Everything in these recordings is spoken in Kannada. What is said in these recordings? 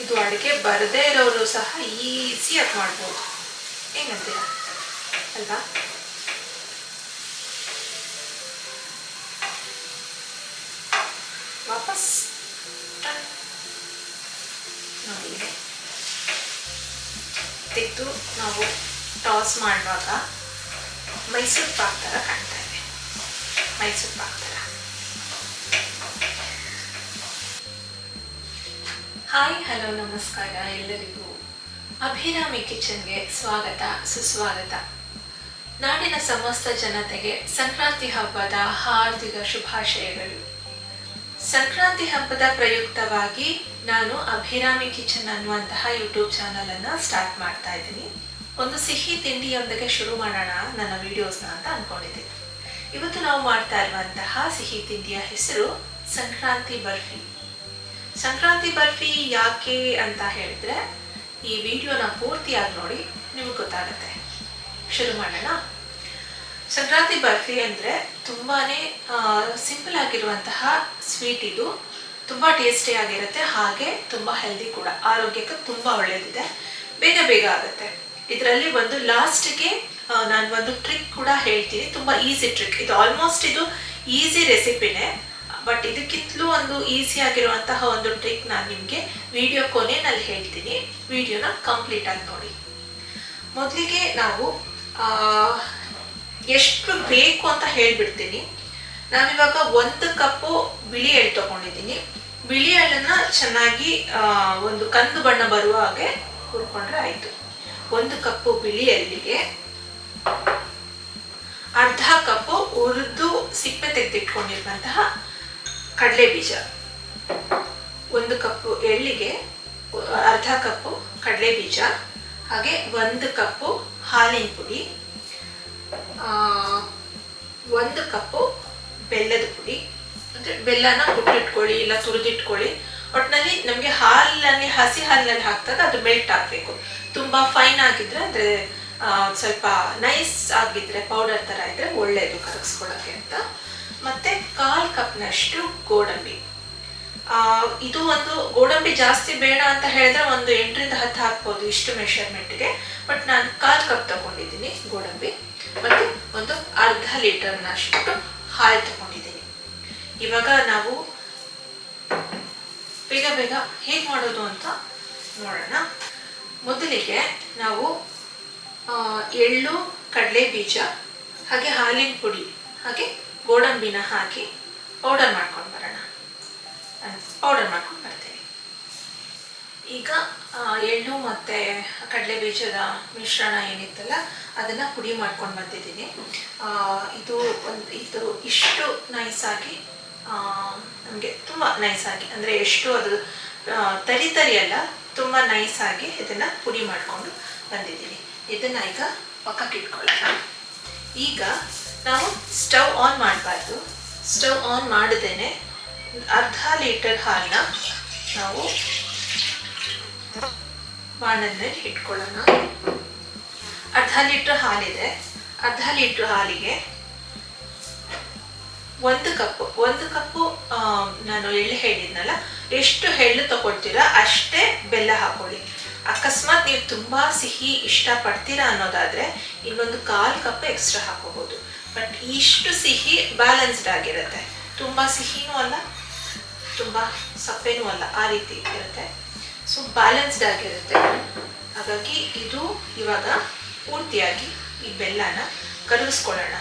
ಇದು ಅಡುಗೆ ಬರದೇ ಇರೋರು ಸಹ ಈಸಿಯಾಗಿ ಮಾಡ್ಬೋದು ಏನಂತೀರ ಅಲ್ವಾ ವಾಪಸ್. ನೋಡಿ. ತೆಗೆದು ನಾವು ಟಾಸ್ ಮಾಡುವಾಗ ಮೈಸೂರು ಪಾಕ್ ಥರ ಕಾಣ್ತಾ ಇದೆ ಮೈಸೂರು ಪಾಕ್ ಥರ ಹಾಯ್, ಹಲೋ, ನಮಸ್ಕಾರ ಎಲ್ಲರಿಗೂ. ಅಭಿರಾಮಿ ಕಿಚನ್ಗೆ ಸ್ವಾಗತ, ಸುಸ್ವಾಗತ. ನಾಡಿನ ಸಮಸ್ತ ಜನತೆಗೆ ಸಂಕ್ರಾಂತಿ ಹಬ್ಬದ ಹಾರ್ದಿಕ ಶುಭಾಶಯಗಳು. ಸಂಕ್ರಾಂತಿ ಹಬ್ಬದ ಪ್ರಯುಕ್ತವಾಗಿ ನಾನು ಅಭಿರಾಮಿ ಕಿಚನ್ ಅನ್ನುವಂತಹ ಯೂಟ್ಯೂಬ್ ಚಾನಲ್ ಅನ್ನ ಸ್ಟಾರ್ಟ್ ಮಾಡ್ತಾ ಇದ್ದೀನಿ. ಒಂದು ಸಿಹಿ ತಿಂಡಿಯೊಂದಿಗೆ ಶುರು ಮಾಡೋಣ ನನ್ನ ವಿಡಿಯೋಸ್ನ ಅಂತ ಅನ್ಕೊಂಡಿದ್ದೀನಿ. ಇವತ್ತು ನಾವು ಮಾಡ್ತಾ ಇರುವಂತಹ ಸಿಹಿ ತಿಂಡಿಯ ಹೆಸರು ಸಂಕ್ರಾಂತಿ ಬರ್ಫಿ. ಸಂಕ್ರಾಂತಿ ಬರ್ಫಿ ಯಾಕೆ ಅಂತ ಹೇಳಿದ್ರೆ, ಈ ವಿಡಿಯೋನ ಪೂರ್ತಿಯಾಗಿ ನೋಡಿ, ನಿಮಗೆ ಗೊತ್ತಾಗುತ್ತೆ. ಶುರು ಮಾಡೋಣ. ಸಂಕ್ರಾಂತಿ ಬರ್ಫಿ ಅಂದರೆ ತುಂಬಾ ಸಿಂಪಲ್ ಆಗಿರುವಂತಹ ಸ್ವೀಟ್ ಇದು. ತುಂಬ ಟೇಸ್ಟಿ ಆಗಿರುತ್ತೆ, ಹಾಗೆ ತುಂಬ ಹೆಲ್ದಿ ಕೂಡ. ಆರೋಗ್ಯಕ್ಕೆ ತುಂಬ ಒಳ್ಳೆಯದಿದೆ ಬೇಗ ಬೇಗ ಆಗುತ್ತೆ. ಇದರಲ್ಲಿ ಒಂದು ಲಾಸ್ಟ್ಗೆ ನಾನು ಒಂದು ಟ್ರಿಕ್ ಕೂಡ ಹೇಳ್ತೀನಿ. ತುಂಬ ಈಸಿ ಟ್ರಿಕ್. ಇದು ಆಲ್ಮೋಸ್ಟ್ ಇದು ಈಸಿ ರೆಸಿಪಿನೇ. ಬಟ್ ಇದಕ್ಕಿಂತಲೂ ಒಂದು ಈಸಿ ಆಗಿರುವಂತಹ ಒಂದು ಟ್ರಿಕ್ ನಾನು ನಿಮಗೆ ವಿಡಿಯೋ ಕೊನೆಯಲ್ಲಿ ಹೇಳ್ತೀನಿ. ವಿಡಿಯೋನ ಕಂಪ್ಲೀಟ್ ಆಗಿ ನೋಡಿ. ಮೊದಲಿಗೆ ನಾವು ಎಷ್ಟು ಬೇಕು ಅಂತ ಹೇಳ್ಬಿಡ್ತೀನಿ. ನಾನಿವಾಗ ಒಂದು ಕಪ್ಪು ಬಿಳಿ ಎಳ್ಳು ತಗೊಂಡಿದ್ದೀನಿ. ಬಿಳಿ ಎಳ್ಳನ್ನ ಚೆನ್ನಾಗಿ ಒಂದು ಕಂದು ಬಣ್ಣ ಬರುವ ಹಾಗೆ ಹುರ್ಕೊಂಡ್ರೆ ಆಯಿತು. ಒಂದು ಕಪ್ಪು ಬಿಳಿ ಎಳ್ಳಿಗೆ ಅರ್ಧ ಕಪ್ಪು ಹುರಿದು ಸಿಪ್ಪೆ ತೆಗೆದಿಟ್ಕೊಂಡಿರುವಂತಹ ಕಡಲೆ ಬೀಜ. ಒಂದು ಕಪ್ಪು ಎಳ್ಳಿಗೆ ಅರ್ಧ ಕಪ್ಪು ಕಡಲೆ ಬೀಜ, ಹಾಗೆ ಒಂದು ಕಪ್ಪು ಹಾಲಿನ ಪುಡಿ ಒಂದು ಕಪ್ಪು ಬೆಲ್ಲದ ಪುಡಿ. ಅಂದರೆ ಬೆಲ್ಲನ ಕುಟ್ಟಿಟ್ಕೊಳ್ಳಿ ಇಲ್ಲ ತುರಿದಿಟ್ಕೊಳ್ಳಿ. ಒಟ್ಟಿನಲ್ಲಿ ನಮಗೆ ಹಾಲಲ್ಲಿ, ಹಸಿ ಹಾಲಿನಲ್ಲಿ ಹಾಕಿದಾಗ ಅದು ಮೆಲ್ಟ್ ಆಗಬೇಕು. ತುಂಬ ಫೈನ್ ಆಗಿದ್ರೆ ಅಂದರೆ ಸ್ವಲ್ಪ ನೈಸ್ ಆಗಿದ್ರೆ ಪೌಡರ್ ಥರ ಇದ್ರೆ ಒಳ್ಳೆಯದು ಕರಗಿಸ್ಕೊಳ್ಳೋಕ್ಕೆ ಅಂತ. ಮತ್ತು ಕಾಲು ಕಪ್ನಷ್ಟು ಗೋಡಂಬಿ. ಆ, ಇದು ಒಂದು ಗೋಡಂಬಿ ಜಾಸ್ತಿ ಬೇಡ ಅಂತ ಹೇಳಿದ್ರೆ ಒಂದು ಎಂಟರಿಂದ ಹತ್ತು ಹಾಕ್ಬೋದು ಇಷ್ಟು ಮೆಷರ್ಮೆಂಟ್ಗೆ. ಬಟ್ ನಾನು ಕಾಲು ಕಪ್ ತಗೊಂಡಿದ್ದೀನಿ ಗೋಡಂಬಿ. ಮತ್ತು ಒಂದು ಅರ್ಧ ಲೀಟರ್ನಷ್ಟು ಹಾಲು ತಗೊಂಡಿದ್ದೀನಿ. ಇವಾಗ ನಾವು ಬೇಗ ಬೇಗ ಹೇಗೆ ಮಾಡೋದು ಅಂತ ನೋಡೋಣ. ಮೊದಲಿಗೆ ನಾವು ಎಳ್ಳು ಕಡಲೆ ಬೀಜ ಹಾಗೆ ಹಾಲಿನ ಪುಡಿ ಹಾಗೆ ಗೋಡಂಬಿನ ಹಾಕಿ ಪೌಡರ್ ಮಾಡ್ಕೊಂಡು ಬರೋಣ. ಪೌಡರ್ ಮಾಡ್ಕೊಂಡು ಬರ್ತೀನಿ. ಈಗ ಎಳ್ಳು ಮತ್ತು ಕಡಲೆ ಬೀಜದ ಮಿಶ್ರಣ ಏನಿತ್ತಲ್ಲ, ಅದನ್ನು ಪುಡಿ ಮಾಡ್ಕೊಂಡು ಬಂದಿದ್ದೀನಿ. ಇದು ಒಂದು, ಇದು ಇಷ್ಟು ನೈಸಾಗಿ ನಮಗೆ ತುಂಬ ನೈಸಾಗಿ ಅಂದರೆ ಎಷ್ಟು ಅದು ತರಿ ತರಿ ಅಲ್ಲ, ತುಂಬ ನೈಸಾಗಿ ಇದನ್ನು ಪುಡಿ ಮಾಡಿಕೊಂಡು ಬಂದಿದ್ದೀನಿ. ಇದನ್ನು ಈಗ ಪಕ್ಕಕ್ಕೆ ಇಟ್ಕೊಳ್ಳೋಣ ಈಗ ನಾವು ಸ್ಟವ್ ಆನ್ ಮಾಡಬಾರ್ದು. ಸ್ಟವ್ ಆನ್ ಮಾಡದೇನೆ ಅರ್ಧ ಲೀಟರ್ ಹಾಲನ್ನ ನಾವು ಬಾಣದ ಮೇಲೆ ಇಟ್ಕೊಳ್ಳೋಣ. ಅರ್ಧ ಲೀಟ್ರ್ ಹಾಲಿದೆ. ಅರ್ಧ ಲೀಟ್ರ್ ಹಾಲಿಗೆ ಒಂದು ಕಪ್, ಒಂದು ಕಪ್ಪು ನಾನು ಎಳ್ಳು ಹೇಳಿದ್ನಲ್ಲ, ಎಷ್ಟು ಎಳ್ಳು ತಗೊಳ್ತೀರಾ ಅಷ್ಟೇ ಬೆಲ್ಲ ಹಾಕೊಳ್ಳಿ. ಅಕಸ್ಮಾತ್ ನೀವು ತುಂಬ ಸಿಹಿ ಇಷ್ಟಪಡ್ತೀರಾ ಅನ್ನೋದಾದರೆ ಇನ್ನೊಂದು ಕಾಲು ಕಪ್ ಎಕ್ಸ್ಟ್ರಾ ಹಾಕೋಬೋದು ಬಟ್ ಇಷ್ಟು ಸಿಹಿ ಬ್ಯಾಲೆನ್ಸ್ಡ್ ಆಗಿರುತ್ತೆ. ತುಂಬ ಸಿಹಿನೂ ಅಲ್ಲ, ತುಂಬ ಸಪ್ಪೆನೂ ಅಲ್ಲ, ಆ ರೀತಿ ಇರುತ್ತೆ. ಸೊ ಬ್ಯಾಲೆನ್ಸ್ಡ್ ಆಗಿರುತ್ತೆ. ಹಾಗಾಗಿ ಇದು ಇವಾಗ ಪೂರ್ತಿಯಾಗಿ ಈ ಬೆಲ್ಲನ ಕರಗಿಸ್ಕೊಳ್ಳೋಣ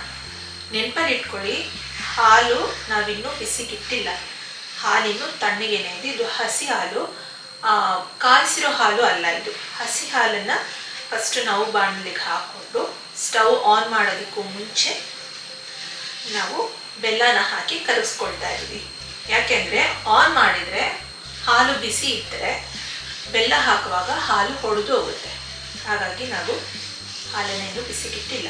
ನೆನಪಲ್ಲಿ ಇಟ್ಕೊಳ್ಳಿ ಹಾಲು ನಾವಿನ್ನೂ ಬಿಸಿಗಿಟ್ಟಿಲ್ಲ. ಹಾಲಿನ್ನು ತಣ್ಣಗೇನೆ. ಇದೆ ಇದು ಹಸಿ ಹಾಲು. ಕಾಯಿಸಿರೋ ಹಾಲು ಅಲ್ಲ ಇದು. ಹಸಿ ಹಾಲನ್ನು ಫಸ್ಟ್ ನಾವು ಬಾಣಲಿಗೆ ಹಾಕ್ಕೊಂಡು ಸ್ಟವ್ ಆನ್ ಮಾಡೋದಕ್ಕೂ ಮುಂಚೆ ನಾವು ಬೆಲ್ಲನ ಹಾಕಿ ಕರಗಿಸ್ಕೊಳ್ತಾ ಇದ್ವಿ. ಯಾಕೆಂದರೆ ಆನ್ ಮಾಡಿದರೆ ಹಾಲು ಬಿಸಿ ಇದ್ದರೆ ಬೆಲ್ಲ ಹಾಕುವಾಗ ಹಾಲು ಹೊಡೆದು ಹೋಗುತ್ತೆ. ಹಾಗಾಗಿ ನಾವು ಹಾಲನ್ನೇನು ಬಿಸಿಗಿಟ್ಟಿಲ್ಲ.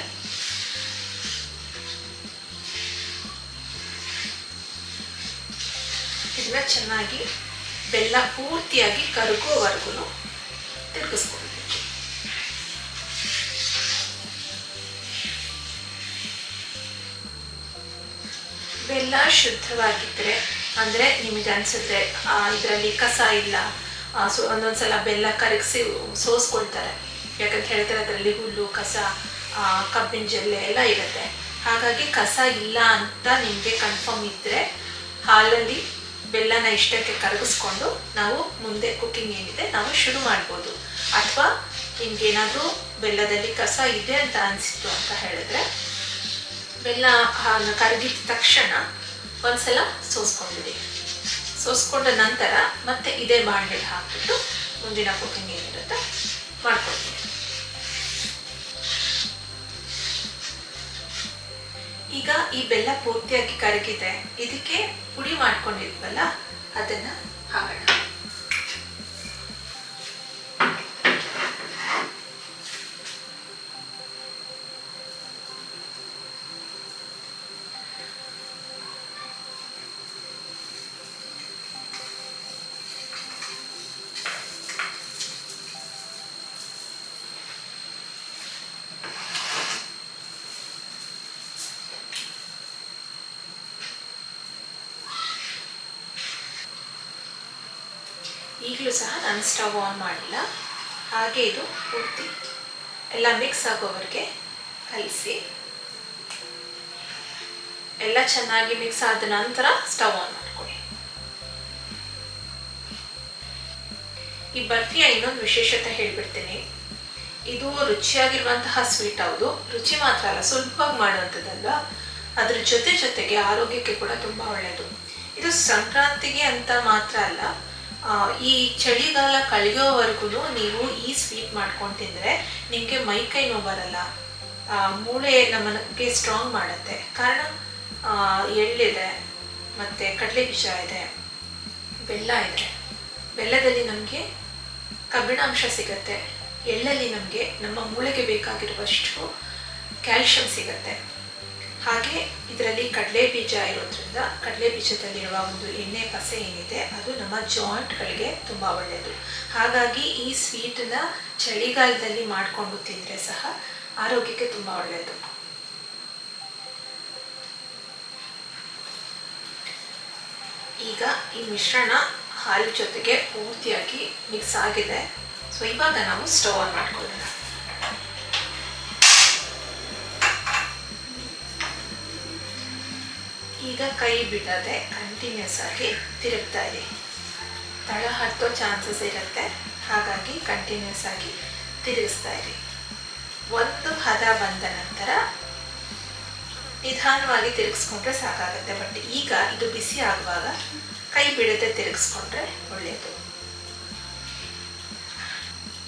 ಇದನ್ನ ಚೆನ್ನಾಗಿ ಬೆಲ್ಲ ಪೂರ್ತಿಯಾಗಿ ಕರಗೋವರೆಗೂ ತಿರುಗಿಸ್ಕೊಳ್ಬೇಕು ಬೆಲ್ಲ ಶುದ್ಧವಾಗಿದ್ದರೆ ಅಂದರೆ ನಿಮಗೆ ಅನಿಸುತ್ತೆ ಇದರಲ್ಲಿ ಕಸ ಇಲ್ಲ ಸೊ, ಒಂದೊಂದ್ಸಲ ಬೆಲ್ಲ ಕರಗಿಸಿ ಸೋಸ್ಕೊಳ್ತಾರೆ. ಯಾಕಂತ ಹೇಳಿದ್ರೆ ಅದರಲ್ಲಿ ಹುಲ್ಲು, ಕಸ ಕಬ್ಬಿನ ಜಲ್ಲೆ ಎಲ್ಲ ಇರುತ್ತೆ. ಹಾಗಾಗಿ ಕಸ ಇಲ್ಲ ಅಂತ ನಿಮಗೆ ಕನ್ಫರ್ಮ್ ಇದ್ದರೆ ಹಾಲಲ್ಲಿ ಬೆಲ್ಲನ ಇಷ್ಟಕ್ಕೆ ಕರಗಿಸ್ಕೊಂಡು ನಾವು ಮುಂದೆ ಕುಕ್ಕಿಂಗ್ ಏನಿದೆ, ನಾವು ಶುರು ಮಾಡ್ಬೋದು. ಅಥವಾ ನಿಮ್ಗೇನಾದರೂ ಬೆಲ್ಲದಲ್ಲಿ ಕಸ ಇದೆ ಅಂತ ಅನಿಸಿತ್ತು ಅಂತ ಹೇಳಿದ್ರೆ ಬೆಲ್ಲ ಕರಗಿದ ತಕ್ಷಣ ಒಂದ್ಸಲ ಸೋಸ್ಕೊಂಡ್ಬಿಡಿ ಸೋಸ್ಕೊಂಡ ನಂತರ ಮತ್ತೆ ಇದೇ ಬಾಣಲೆಗೆ ಹಾಕ್ಬಿಟ್ಟು ಮುಂದಿನ ಕುಕಿಂಗ್ ಏನಿರುತ್ತೆ ಮಾಡ್ಕೊಳ್ತೀನಿ. ಈಗ ಈ ಬೆಲ್ಲ ಪೂರ್ತಿಯಾಗಿ ಕರಗಿದೆ, ಇದಕ್ಕೆ ಪುಡಿ ಮಾಡ್ಕೊಂಡಿದ್ವಲ್ಲ, ಅದನ್ನ ಹಾಕೋಣ. ಈಗಲೂ ಸಹ ನಾನು ಸ್ಟವ್ ಆನ್ ಮಾಡಿಲ್ಲ. ಹಾಗೆ ಇದು ಪೂರ್ತಿ ಎಲ್ಲ ಮಿಕ್ಸ್ ಆಗೋವರೆಗೆ ಕಲಿಸಿ. ಎಲ್ಲ ಚೆನ್ನಾಗಿ ಮಿಕ್ಸ್ ಆದ ನಂತರ ಸ್ಟವ್ ಆನ್ ಮಾಡ್ಕೊಳ್ಳಿ. ಈ ಬರ್ಫಿಯ ಇನ್ನೊಂದು ವಿಶೇಷತೆ ಹೇಳ್ಬಿಡ್ತೀನಿ. ಇದು ರುಚಿಯಾಗಿರುವಂತಹ ಸ್ವೀಟ್ ಹೌದು. ರುಚಿ ಮಾತ್ರ ಅಲ್ಲ, ಸುಲಭವಾಗಿ ಮಾಡುವಂಥದ್ದಲ್ಲ ಅದ್ರ ಜೊತೆ ಜೊತೆಗೆ ಆರೋಗ್ಯಕ್ಕೆ ಕೂಡ ತುಂಬ ಒಳ್ಳೆಯದು ಇದು ಸಂಕ್ರಾಂತಿಗೆ ಅಂತ ಮಾತ್ರ ಅಲ್ಲ ಈ ಚಳಿಗಾಲ ಕಳೆಯೋವರೆಗೂ ನೀವು ಈ ಸ್ವೀಟ್ ಮಾಡ್ಕೊಂಡು ತಿಂದರೆ ನಿಮಗೆ ಮೈಕೈ ನೋವು ಬರಲ್ಲ. ಮೂಳೆ ನಮಗೆ ಸ್ಟ್ರಾಂಗ್ ಮಾಡುತ್ತೆ. ಕಾರಣ ಎಳ್ಳಿದೆ, ಮತ್ತು ಕಡಲೆ ಬೀಜ ಇದೆ, ಬೆಲ್ಲ ಇದೆ. ಬೆಲ್ಲದಲ್ಲಿ ನಮಗೆ ಕಬ್ಬಿಣಾಂಶ ಸಿಗುತ್ತೆ. ಎಳ್ಳಲ್ಲಿ ನಮಗೆ ನಮ್ಮ ಮೂಳೆಗೆ ಬೇಕಾಗಿರುವಷ್ಟು ಕ್ಯಾಲ್ಶಿಯಂ ಸಿಗುತ್ತೆ. ಹಾಗೆ ಇದರಲ್ಲಿ ಕಡಲೆ ಬೀಜ ಇರೋದ್ರಿಂದ ಕಡಲೆ ಬೀಜದಲ್ಲಿರುವ ಒಂದು ಎಣ್ಣೆ ಪಸೆ ಏನಿದೆ, ಅದು ನಮ್ಮ ಜಾಯಿಂಟ್ಗಳಿಗೆ ತುಂಬ ಒಳ್ಳೆಯದು ಹಾಗಾಗಿ ಈ ಸ್ವೀಟನ್ನ ಚಳಿಗಾಲದಲ್ಲಿ ಮಾಡಿಕೊಂಡು ತಿಂದರೆ ಸಹ ಆರೋಗ್ಯಕ್ಕೆ ತುಂಬ ಒಳ್ಳೆಯದು ಈಗ ಈ ಮಿಶ್ರಣ ಹಾಲು ಜೊತೆಗೆ ಪೂರ್ತಿಯಾಗಿ ಮಿಕ್ಸ್ ಆಗಿದೆ. ಸೊ ಇವಾಗ ನಾವು ಸ್ಟವ್ ಆನ್ ಮಾಡ್ಕೊಳ್ಳೋಣ. ಈಗ ಕೈ ಬಿಡದೆ ಕಂಟಿನ್ಯೂಸ್ ಆಗಿ ತಿರುಗ್ತಾ ಇರಿ. ತಳ ಹತ್ತೋ ಚಾನ್ಸಸ್ ಇರುತ್ತೆ. ಹಾಗಾಗಿ ಕಂಟಿನ್ಯೂಸ್ ಆಗಿ ತಿರುಗಿಸ್ತಾ ಇರಿ. ಒಂದು ಹದ ಬಂದ ನಂತರ ನಿಧಾನವಾಗಿ ತಿರುಗಿಸ್ಕೊಂಡ್ರೆ ಸಾಕಾಗುತ್ತೆ. ಬಟ್ ಈಗ ಇದು ಬಿಸಿ ಆಗುವಾಗ ಕೈ ಬಿಡದೆ ತಿರುಗಿಸ್ಕೊಂಡ್ರೆ ಒಳ್ಳೆಯದು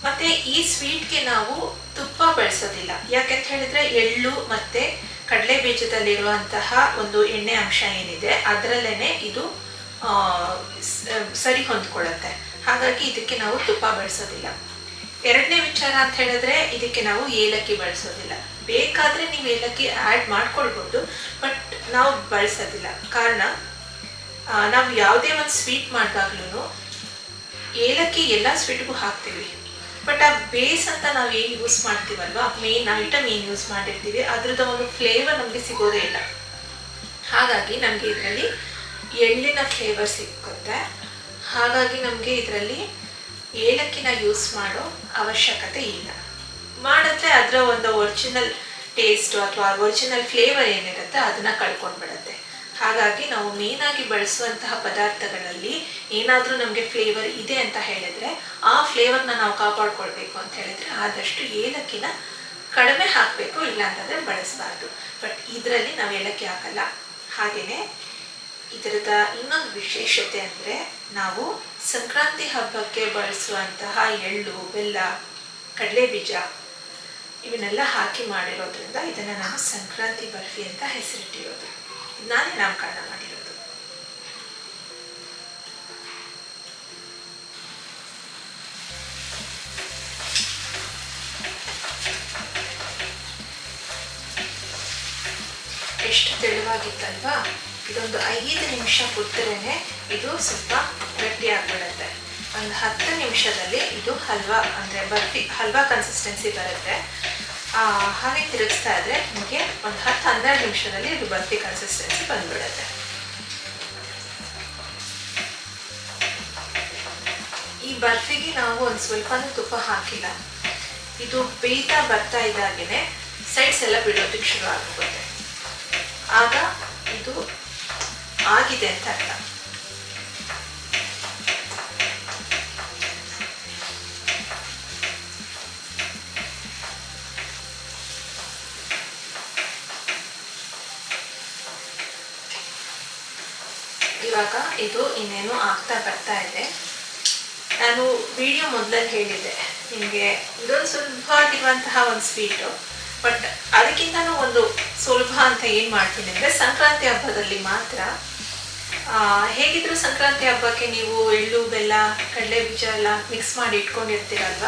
ಮತ್ತೆ ಈ ಸ್ವೀಟ್ಗೆ ನಾವು ತುಪ್ಪ ಬಳಸೋದಿಲ್ಲ. ಯಾಕೆಂತ ಹೇಳಿದ್ರೆ ಎಳ್ಳು ಮತ್ತೆ ಕಡಲೆ ಬೀಜದಲ್ಲಿರುವಂತಹ ಒಂದು ಎಣ್ಣೆ ಅಂಶ ಏನಿದೆ, ಅದರಲ್ಲೇನೆ ಇದು ಸರಿ ಹೊಂದ್ಕೊಳ್ಳುತ್ತೆ. ಹಾಗಾಗಿ ಇದಕ್ಕೆ ನಾವು ತುಪ್ಪ ಬಳಸೋದಿಲ್ಲ. ಎರಡನೇ ವಿಚಾರ ಅಂತ ಹೇಳಿದ್ರೆ, ಇದಕ್ಕೆ ನಾವು ಏಲಕ್ಕಿ ಬಳಸೋದಿಲ್ಲ. ಬೇಕಾದ್ರೆ ನೀವು ಏಲಕ್ಕಿ ಆ್ಯಡ್ ಮಾಡ್ಕೊಳ್ಬೋದು ಬಟ್ ನಾವು ಬಳಸೋದಿಲ್ಲ. ಕಾರಣ ನಾವು ಯಾವುದೇ ಒಂದು ಸ್ವೀಟ್ ಮಾಡಿದಾಗ್ಲೂ ಏಲಕ್ಕಿ ಎಲ್ಲ ಸ್ವೀಟ್ಗೂ ಹಾಕ್ತೀವಿ. ಬಟ್ ಆ ಬೇಸ್ ಅಂತ ನಾವು ಏನು ಯೂಸ್ ಮಾಡ್ತೀವಲ್ವಾ? ಮೇನ್ ಐಟಮ್ ಏನು ಯೂಸ್ ಮಾಡಿರ್ತೀವಿ, ಅದ್ರದ್ದು ಒಂದು ಫ್ಲೇವರ್ ನಮಗೆ ಸಿಗೋದೇ ಇಲ್ಲ. ಹಾಗಾಗಿ ನಮಗೆ ಇದರಲ್ಲಿ ಎಳ್ಳಿನ ಫ್ಲೇವರ್ ಸಿಕ್ಕುತ್ತೆ. ಹಾಗಾಗಿ ನಮಗೆ ಇದರಲ್ಲಿ ಏಲಕ್ಕಿನ ಯೂಸ್ ಮಾಡೋ ಅವಶ್ಯಕತೆ ಇಲ್ಲ. ಮಾಡಿದ್ರೆ ಅದರ ಒಂದು ಒರಿಜಿನಲ್ ಟೇಸ್ಟು ಅಥವಾ ಒರಿಜಿನಲ್ ಫ್ಲೇವರ್ ಏನಿರುತ್ತೆ, ಅದನ್ನು ಕಳ್ಕೊಂಡ್ಬಿಡುತ್ತೆ. ಹಾಗಾಗಿ ನಾವು ಮೇನಾಗಿ ಬಳಸುವಂತಹ ಪದಾರ್ಥಗಳಲ್ಲಿ ಏನಾದರೂ ನಮಗೆ ಫ್ಲೇವರ್ ಇದೆ ಅಂತ ಹೇಳಿದ್ರೆ ಆ ಫ್ಲೇವರ್ನ ನಾವು ಕಾಪಾಡ್ಕೊಳ್ಬೇಕು ಅಂತ ಹೇಳಿದ್ರೆ ಆದಷ್ಟು ಏಲಕ್ಕಿನ ಕಡಿಮೆ ಹಾಕಬೇಕು ಇಲ್ಲ ಅಂತಂದರೆ ಬಳಸಬಾರ್ದು. ಬಟ್ ಇದರಲ್ಲಿ ನಾವು ಏಲಕ್ಕಿ ಹಾಕಲ್ಲ. ಹಾಗೆಯೇ ಇದರದ ಇನ್ನೊಂದು ವಿಶೇಷತೆ ಅಂದರೆ ನಾವು ಸಂಕ್ರಾಂತಿ ಹಬ್ಬಕ್ಕೆ ಬಳಸುವಂತಹ ಎಳ್ಳು, ಬೆಲ್ಲ ಕಡಲೆ ಬೀಜ ಇವನ್ನೆಲ್ಲ ಹಾಕಿ ಮಾಡಿರೋದ್ರಿಂದ ಇದನ್ನು ನಾವು ಸಂಕ್ರಾಂತಿ ಬರ್ಫಿ ಅಂತ ಹೆಸರಿಟ್ಟಿರೋದು. ನಾನೇ ನಾಮಕರಣ ಮಾಡಿರೋದು ಎಷ್ಟು ತೆಳುವಾಗಿತ್ತಲ್ವಾ? ಇದೊಂದು ಐದು ನಿಮಿಷ ಕುತ್ತರೇನೆ ಇದು ಸ್ವಲ್ಪ ಗಟ್ಟಿ ಆಗ್ಬಿಡುತ್ತೆ. ಒಂದು ಹತ್ತು ನಿಮಿಷದಲ್ಲಿ ಇದು ಹಲ್ವಾ ಅಂದರೆ ಬರ್ಫಿ, ಹಲ್ವಾ ಕನ್ಸಿಸ್ಟೆನ್ಸಿ ಬರುತ್ತೆ. ಹಾಗೆ ತಿರುಗಿಸ್ತಾ ಇದ್ರೆ ನಿಮಗೆ ಒಂದು ಹತ್ತು ಹನ್ನೆರಡು ನಿಮಿಷದಲ್ಲಿ ಇದು ಬರ್ಫಿ ಕನ್ಸಿಸ್ಟೆನ್ಸಿ ಬಂದ್ಬಿಡುತ್ತೆ. ಈ ಬರ್ಫಿಗೆ ನಾವು ಒಂದು ಸ್ವಲ್ಪನೂ ತುಪ್ಪ ಹಾಕಿಲ್ಲ. ಇದು ಬೇಯ್ತಾ ಬರ್ತಾ ಇದ್ದಾಗೇನೆ ಸೈಡ್ಸ್ ಎಲ್ಲ ಬಿಡೋದಕ್ಕೆ ಶುರು ಆಗುತ್ತೆ ಆಗ ಇದು ಆಗಿದೆ ಅಂತ ಅರ್ಥ. ಇವಾಗ ಇದು ಇನ್ನೇನು ಆಗ್ತಾ ಬರ್ತಾ ಇದೆ. ನಾನು ವಿಡಿಯೋ ಮೊದಲಲ್ಲಿ ಹೇಳಿದ್ದೆ, ನಿಮಗೆ ಇದೊಂದು ಸುಲಭವಾಗಿರುವಂತಹ ಒಂದು ಸ್ವೀಟು ಬಟ್ ಅದಕ್ಕಿಂತನೂ ಒಂದು ಸುಲಭ ಅಂತ ಏನು ಮಾಡ್ತೀನಿ ಅಂದರೆ ಸಂಕ್ರಾಂತಿ ಹಬ್ಬದಲ್ಲಿ ಮಾತ್ರ ಹೇಗಿದ್ರು ಸಂಕ್ರಾಂತಿ ಹಬ್ಬಕ್ಕೆ ನೀವು ಎಳ್ಳು, ಬೆಲ್ಲ ಕಡಲೆ ಬೀಜ ಎಲ್ಲ ಮಿಕ್ಸ್ ಮಾಡಿ ಇಟ್ಕೊಂಡಿರ್ತೀರಲ್ವ?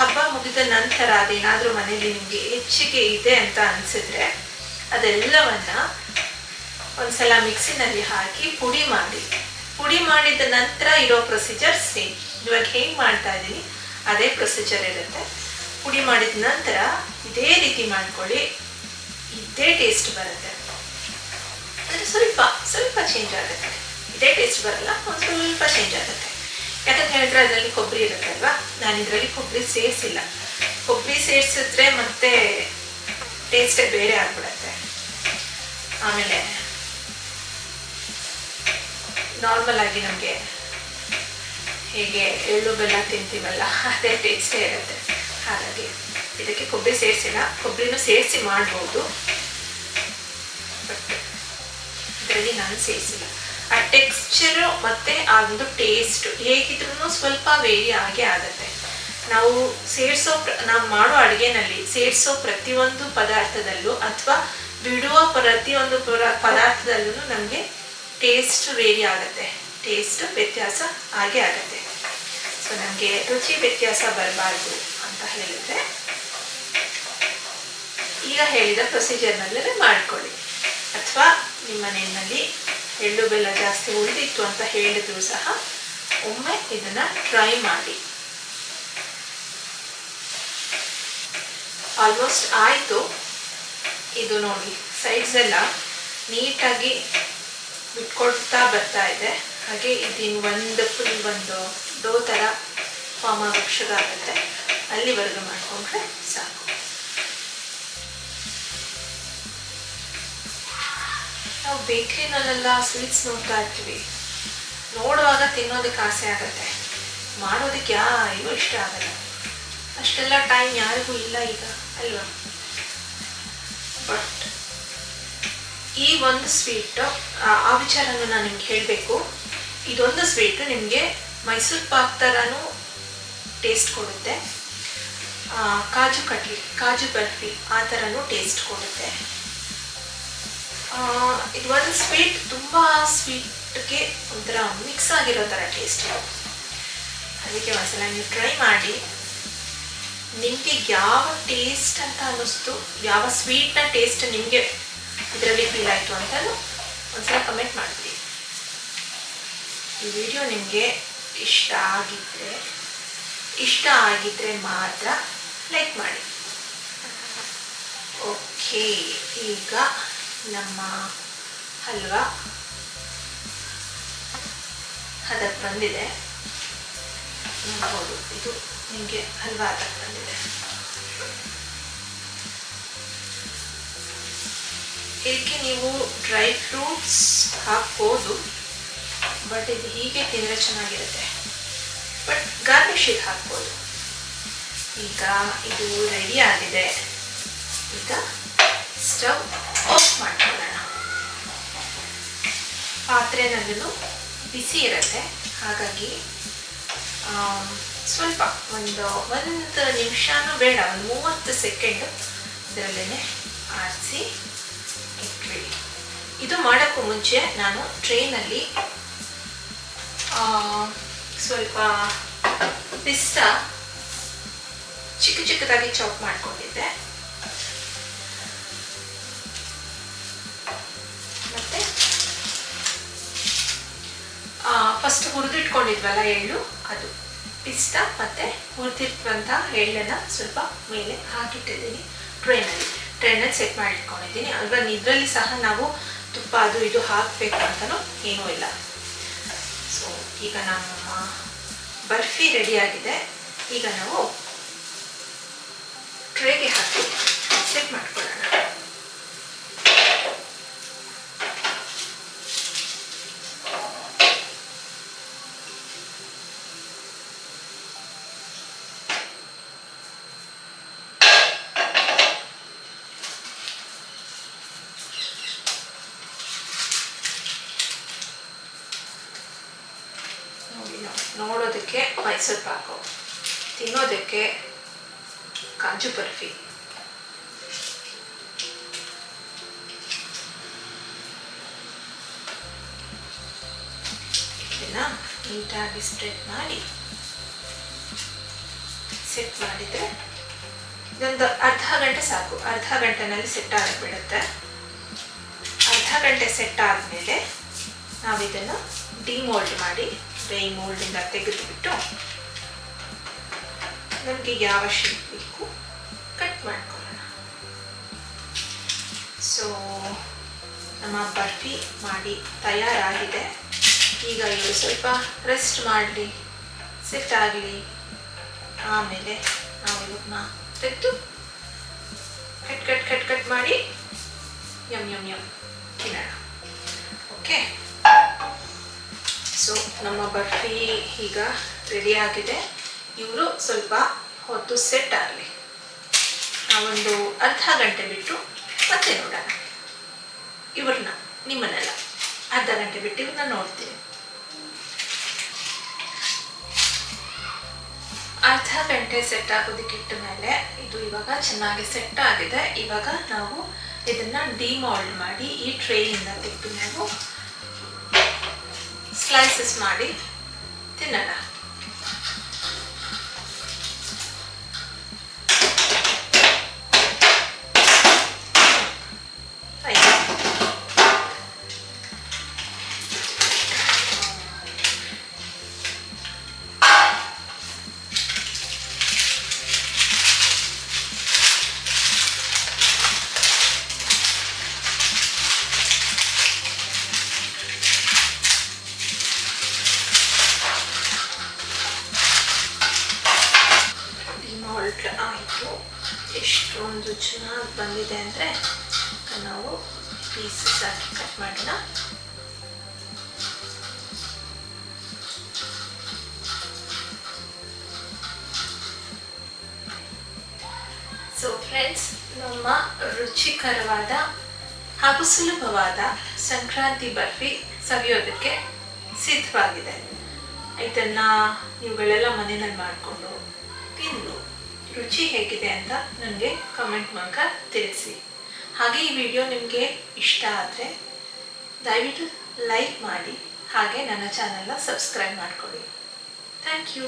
ಹಬ್ಬ ಮುಗಿದ ನಂತರ ಅದೇನಾದರೂ ಮನೇಲಿ ನಿಮಗೆ ಹೆಚ್ಚಿಗೆ ಇದೆ ಅಂತ ಅನಿಸಿದ್ರೆ ಅದೆಲ್ಲವನ್ನ ಒಂದ್ಸಲ ಮಿಕ್ಸಿನಲ್ಲಿ ಹಾಕಿ ಪುಡಿ ಮಾಡಿ. ಪುಡಿ ಮಾಡಿದ ನಂತರ ಇರೋ ಪ್ರೊಸೀಜರ್ ಸೇಮ್ ಇವಾಗ ಹೇಗೆ ಮಾಡ್ತಾ ಇದ್ದೀನಿ? ಅದೇ ಪ್ರೊಸೀಜರ್ ಇರುತ್ತೆ. ಪುಡಿ ಮಾಡಿದ ನಂತರ ಇದೇ ರೀತಿ ಮಾಡ್ಕೊಳ್ಳಿ. ಇದೇ ಟೇಸ್ಟ್ ಬರುತ್ತೆ. ಅಂದರೆ ಸ್ವಲ್ಪ ಸ್ವಲ್ಪ ಚೇಂಜ್ ಆಗುತ್ತೆ. ಇದೇ ಟೇಸ್ಟ್ ಬರಲ್ಲ, ಒಂದು ಸ್ವಲ್ಪ ಚೇಂಜ್ ಆಗುತ್ತೆ. ಯಾಕಂತ ಹೇಳಿದ್ರೆ ಅದರಲ್ಲಿ ಕೊಬ್ಬರಿ ಇರುತ್ತಲ್ವಾ? ನಾನು ಇದರಲ್ಲಿ ಕೊಬ್ಬರಿ ಸೇರಿಸಿಲ್ಲ. ಕೊಬ್ಬರಿ ಸೇರಿಸಿದ್ರೆ ಮತ್ತೆ ಟೇಸ್ಟೇ ಬೇರೆ ಆಗ್ಬಿಡತ್ತೆ. ಆಮೇಲೆ ನಾರ್ಮಲ್ ಆಗಿ ನಮಗೆ ಹೇಗೆ ಎಳ್ಳು, ಬೆಲ್ಲ ತಿಂತೀವಲ್ಲ, ಅದೇ ಟೇಸ್ಟೇ ಇರುತ್ತೆ. ಹಾಗಾಗಿ ಇದಕ್ಕೆ ಕೊಬ್ಬರಿ ಸೇರಿಸಿಲ್ಲ. ಕೊಬ್ಬರಿನೂ ಸೇರಿಸಿ ಮಾಡ್ಬೋದು. ಇದರಲ್ಲಿ ನಾನು ಸೇರಿಸಿಲ್ಲ. ಆ ಟೆಕ್ಸ್ಚರು ಮತ್ತು ಆ ಒಂದು ಟೇಸ್ಟ್ ಹೇಗಿದ್ರೂ ಸ್ವಲ್ಪ ವೇರಿ ಆಗೇ ಆಗುತ್ತೆ. ನಾವು ಸೇರಿಸೋ ನಾವು ಮಾಡೋ ಅಡುಗೆನಲ್ಲಿ ಸೇರಿಸೋ ಪ್ರತಿಯೊಂದು ಪದಾರ್ಥದಲ್ಲೂ ಅಥವಾ ಬಿಡುವ ಪ್ರತಿಯೊಂದು ಪರ- ಪದಾರ್ಥದಲ್ಲೂ ನಮಗೆ ಟೇಸ್ಟ್ ವೇರಿ ಆಗುತ್ತೆ. ಟೇಸ್ಟ್ ವ್ಯತ್ಯಾಸ ಹಾಗೆ ಆಗುತ್ತೆ. ಸೊ ನಮಗೆ ರುಚಿ ವ್ಯತ್ಯಾಸ ಬರಬಾರ್ದು ಅಂತ ಹೇಳಿದ್ರೆ, ಈಗ ಹೇಳಿದ ಪ್ರೊಸೀಜರ್ನಲ್ಲೇ ಮಾಡ್ಕೊಳ್ಳಿ. ಅಥವಾ ನಿಮ್ಮ ಮನೆಯಲ್ಲಿ ಎಳ್ಳು ಬೆಲ್ಲ ಜಾಸ್ತಿ ಉಳಿದಿತ್ತು ಅಂತ ಹೇಳಿದ್ರು ಸಹ ಒಮ್ಮೆ ಇದನ್ನ ಟ್ರೈ ಮಾಡಿ. ಆಲ್ಮೋಸ್ಟ್ ಆಯಿತು. ಇದು ನೋಡಿ ಸೈಡ್ಸ್ ಎಲ್ಲ ನೀಟಾಗಿ ಬಿಟ್ಕೊಳ್ತಾ ಬರ್ತಾ ಇದೆ. ಹಾಗೆ ಇದಿನ್ ಒಂದು ಫುಲ್ ಒಂದು ಡೋ ಥರ ಫಾರ್ಮ್ ಆಗೋಕ್ಕೆ ಶುರು ಆಗುತ್ತೆ. ಅಲ್ಲಿವರೆಗೂ ಮಾಡ್ಕೊಂಡ್ರೆ ಸಾಕು. ನಾವು ಬೇಕ್ರಿನಲ್ಲೆಲ್ಲ ಸ್ವೀಟ್ಸ್ ನೋಡ್ತಾ ಇರ್ತೀವಿ. ನೋಡುವಾಗ ತಿನ್ನೋದಕ್ಕೆ ಆಸೆ ಆಗುತ್ತೆ. ಮಾಡೋದಕ್ಕೆ ಯಾರಿಗೂ ಇಷ್ಟ ಆಗಲ್ಲ. ಅಷ್ಟೆಲ್ಲ ಟೈಮ್ ಯಾರಿಗೂ ಇಲ್ಲ ಈಗ, ಅಲ್ವಾ? ಬಟ್ ಈ ಒಂದು ಸ್ವೀಟ್ ಆ ವಿಚಾರನ ನಾನು ನಿಮ್ಗೆ ಹೇಳಬೇಕು. ಇದೊಂದು ಸ್ವೀಟು ನಿಮಗೆ ಮೈಸೂರು ಪಾಕ್ ಥರನೂ ಟೇಸ್ಟ್ ಕೊಡುತ್ತೆ. ಕಾಜು ಕಟ್ಲಿ, ಕಾಜು ಬರ್ಫಿ ಆ ಥರನೂ ಟೇಸ್ಟ್ ಕೊಡುತ್ತೆ. ಇದು ಒಂದು ಸ್ವೀಟ್ ತುಂಬ ಸ್ವೀಟ್ಗೆ ಒಂಥರ ಮಿಕ್ಸ್ ಆಗಿರೋ ಥರ ಟೇಸ್ಟ್ ಅದಕ್ಕೆ ಮಸಾಲ ನೀವು ಟ್ರೈ ಮಾಡಿ. ನಿಮಗೆ ಯಾವ ಟೇಸ್ಟ್ ಅಂತ ಅನ್ನಿಸ್ತು, ಯಾವ ಸ್ವೀಟ್ನ ಟೇಸ್ಟ್ ನಿಮಗೆ ಇದರಲ್ಲಿ ಫೀಲ್ ಆಯಿತು ಅಂತಲೂ ಒಂದ್ಸಲ ಕಮೆಂಟ್ ಮಾಡ್ತೀವಿ ಈ ವಿಡಿಯೋ ನಿಮಗೆ ಇಷ್ಟ ಆಗಿದ್ದರೆ ಇಷ್ಟ ಆಗಿದ್ದರೆ ಮಾತ್ರ ಲೈಕ್ ಮಾಡಿ. ಓಕೆ ಈಗ ನಮ್ಮ ಹಲ್ವಾ ಅದಕ್ಕೆ ಬಂದಿದೆ. ನೋಡ್ಬೋದು, ಇದು ನಿಮಗೆ ಹಲ್ವಾ ಅದಕ್ಕೆ ಬಂದಿದೆ. ಇದಕ್ಕೆ ನೀವು ಡ್ರೈ ಫ್ರೂಟ್ಸ್ ಹಾಕ್ಬೋದು, ಬಟ್ ಇದು ಹೀಗೆ ತಿಂದರೆ ಚೆನ್ನಾಗಿರುತ್ತೆ. ಬಟ್ ಗಾರ್ನಿಶಿಗೆ ಹಾಕ್ಬೋದು. ಈಗ ಇದು ರೆಡಿ ಆಗಿದೆ. ಈಗ ಸ್ಟವ್ ಆಫ್ ಮಾಡ್ಕೊಳ್ಳೋಣ. ಪಾತ್ರೆನಲ್ಲೂ ಬಿಸಿ ಇರುತ್ತೆ. ಹಾಗಾಗಿ ಸ್ವಲ್ಪ ಒಂದು ಒಂದು ನಿಮಿಷನೂ ಬೇಡ, ಒಂದು ಮೂವತ್ತು ಸೆಕೆಂಡು ಇದರಲ್ಲೇ ಆರಿಸಿ ಇದು ಮಾಡೋಕ್ಕೂ ಮುಂಚೆ ನಾನು ಟ್ರೈನಲ್ಲಿ ಸ್ವಲ್ಪ ಪಿಸ್ತಾ ಚಿಕ್ಕ ಚಿಕ್ಕದಾಗಿ ಚಾಪ್ ಮಾಡ್ಕೊಂಡಿದ್ದೆ. ಮತ್ತೆ ಫಸ್ಟ್ ಹುರಿದಿಟ್ಕೊಂಡಿದ್ವಲ್ಲ ಎಳ್ಳು, ಅದು ಪಿಸ್ತಾ ಮತ್ತೆ ಹುರಿದಿರುವಂಥ ಎಳ್ಳನ್ನು ಸ್ವಲ್ಪ ಮೇಲೆ ಹಾಕಿಟ್ಟಿದ್ದೀನಿ. ಟ್ರೈನಲ್ಲಿ ಟ್ರೈನಲ್ಲಿ ಸೆಟ್ ಮಾಡಿಟ್ಕೊಂಡಿದ್ದೀನಿ. ಅಲ್ವಾ, ಇದರಲ್ಲಿ ಸಹ ನಾವು ತುಪ್ಪ ಅದು ಇದು ಹಾಕಬೇಕು ಅಂತಲೂ ಏನೂ ಇಲ್ಲ. ಸೊ ಈಗ ನಮ್ಮ ಬರ್ಫಿ ರೆಡಿಯಾಗಿದೆ ಈಗ ನಾವು ಟ್ರೇಗೆ ಹಾಕಿ ಸೆಟ್ ಮಾಡ್ಕೊಳ್ಳೋಣ ನೋಡಿ ನಾವು ನೋಡೋದಕ್ಕೆ ಮೈಸೂರು ತಿನ್ನೋದಕ್ಕೆ ಕಾಜು ಬರ್ಫಿ ನೀಟಾಗಿ ಸ್ಪ್ರೆಡ್ ಮಾಡಿ ಸೆಟ್ ಮಾಡಿದರೆ ಇದೊಂದು ಅರ್ಧ ಗಂಟೆ ಸಾಕು. ಅರ್ಧ ಗಂಟೆನಲ್ಲಿ ಸೆಟ್ ಆಗಿಬಿಡುತ್ತೆ. ಅರ್ಧ ಗಂಟೆ ಸೆಟ್ ಆದಮೇಲೆ ನಾವು ಇದನ್ನು ಡಿಮೋಲ್ಡ್ ಮಾಡಿ ಡ್ರೈ ಮೋಲ್ಡಿಂದ ತೆಗೆದುಬಿಟ್ಟು ನಮಗೆ ಯಾವ ಶೇಪ್ ಬೇಕು ಕಟ್ ಮಾಡ್ಕೊಳ್ಳೋಣ. ಸೊ ನಮ್ಮ ಬರ್ಫಿ ಮಾಡಿ ತಯಾರಾಗಿದೆ. ಈಗ ಇವರು ಸ್ವಲ್ಪ ರೆಸ್ಟ್ ಮಾಡಲಿ ಸೆಟ್ ಆಗಲಿ. ಆಮೇಲೆ ನಾವು ಇವ್ರನ್ನ ತೆಗೆದು ಕಟ್ ಕಟ್ ಕಟ್ ಕಟ್ ಮಾಡಿ ಯಮ್ ಯಮ್ ಯಮ್ ತಿನ್ನೋಣ. ಓಕೆ ಸೊ ನಮ್ಮ ಬರ್ಫಿ ಈಗ ರೆಡಿ ಆಗಿದೆ. ಇವರು ಸ್ವಲ್ಪ ಹೊತ್ತು ಸೆಟ್ ಆಗಲಿ. ನಾವೊಂದು ಅರ್ಧ ಗಂಟೆ ಬಿಟ್ಟು ಮತ್ತೆ ನೋಡೋಣ. ಇವ್ರನ್ನ, ನಿಮ್ಮನ್ನೆಲ್ಲ ಅರ್ಧ ಗಂಟೆ ಬಿಟ್ಟು ಇವ್ರನ್ನ ನೋಡ್ತೀನಿ. ಅರ್ಧ ಗಂಟೆ ಸೆಟ್ ಆಗೋದಕ್ಕೆ ಇಟ್ಟ ಮೇಲೆ ಇದು ಇವಾಗ ಚೆನ್ನಾಗಿ ಸೆಟ್ ಆಗಿದೆ. ಇವಾಗ ನಾವು ಇದನ್ನ ಡಿಮಾಲ್ಡ್ ಮಾಡಿ ಈ ಟ್ರೈನಿಂದ ತೆಗೆದು ನಾವು ಸ್ಲೈಸಸ್ ಮಾಡಿ ತಿನ್ನೋಣ. ಬಂದಿದೆ ಅಂದರೆ ನಾವು ಪೀಸಸ್ ಹಾಕಿ ಕಟ್ ಮಾಡೋಣ. ಸೊ ಫ್ರೆಂಡ್ಸ್ ನಮ್ಮ ರುಚಿಕರವಾದ ಹಾಗೂ ಸುಲಭವಾದ ಸಂಕ್ರಾಂತಿ ಬರ್ಫಿ ಸವಿಯೋದಕ್ಕೆ ಸಿದ್ಧವಾಗಿದೆ. ಇದನ್ನು ಇವುಗಳೆಲ್ಲ ಮನೆಯಲ್ಲಿ ಮಾಡಿಕೊಂಡು ತಿಂದು ರುಚಿ ಹೇಗಿದೆ ಅಂತ ನನಗೆ ಕಮೆಂಟ್ ಮೂಲಕ ತಿಳಿಸಿ. ಹಾಗೆ ಈ ವಿಡಿಯೋ ನಿಮಗೆ ಇಷ್ಟ ಆದರೆ ದಯವಿಟ್ಟು ಲೈಕ್ ಮಾಡಿ, ಹಾಗೆ ನನ್ನ ಚಾನಲ್ನ ಸಬ್ಸ್ಕ್ರೈಬ್ ಮಾಡಿಕೊಡಿ ಥ್ಯಾಂಕ್ ಯು